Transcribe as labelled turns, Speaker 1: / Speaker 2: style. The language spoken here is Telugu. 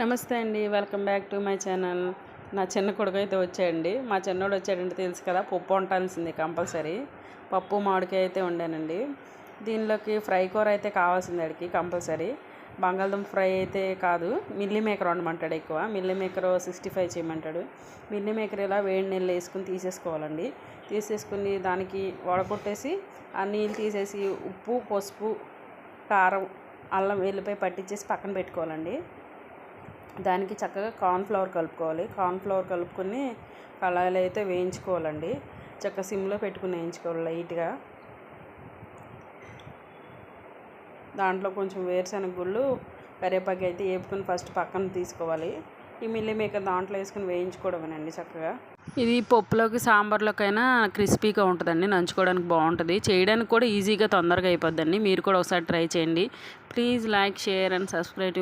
Speaker 1: నమస్తే అండి. Welcome back to my channel. నా చిన్న కొడుకు అయితే వచ్చాయండి మా చిన్నోడు వచ్చాడంటే తెలుసు కదా పప్పు వండాల్సింది కంపల్సరీ. పప్పు మామిడికాయ అయితే వండానండి. దీనిలోకి ఫ్రై కూర అయితే కావాల్సింది అడికి కంపల్సరీ. బంగాళదుంప ఫ్రై అయితే కాదు. మిల్లీ మేకర్ వండమంటాడు ఎక్కువ. మిల్లీ మేకర్ సిక్స్టీ ఫైవ్ చేయమంటాడు. మిల్లీ మేకర్ ఇలా వేడి నీళ్ళు వేసుకుని తీసేసుకోవాలండి. తీసేసుకుని దానికి వడకొట్టేసి ఆ నీళ్ళు తీసేసి ఉప్పు పసుపు కారం అల్లం వెల్లిపాయ పట్టించేసి పక్కన పెట్టుకోవాలండి. దానికి చక్కగా కార్న్ఫ్లవర్ కలుపుకోవాలి. కార్న్ఫ్లవర్ కలుపుకొని కళాయిలో అయితే వేయించుకోవాలండి. చక్కగా సిమ్లో పెట్టుకుని వేయించుకోవాలి లైట్గా. దాంట్లో కొంచెం వేరుశనగ గుళ్ళు కరివేపాకు అయితే వేపుకొని ఫస్ట్ పక్కన తీసుకోవాలి. ఈ మిల్లీ మేకర్ దాంట్లో వేసుకుని వేయించుకోవడమేనండి చక్కగా. ఇది పప్పులోకి సాంబార్లోకైనా క్రిస్పీగా ఉంటుందండి. నంచుకోవడానికి బాగుంటుంది. చేయడానికి కూడా ఈజీగా తొందరగా అయిపోద్దండి. మీరు కూడా ఒకసారి ట్రై చేయండి. Please like share and subscribe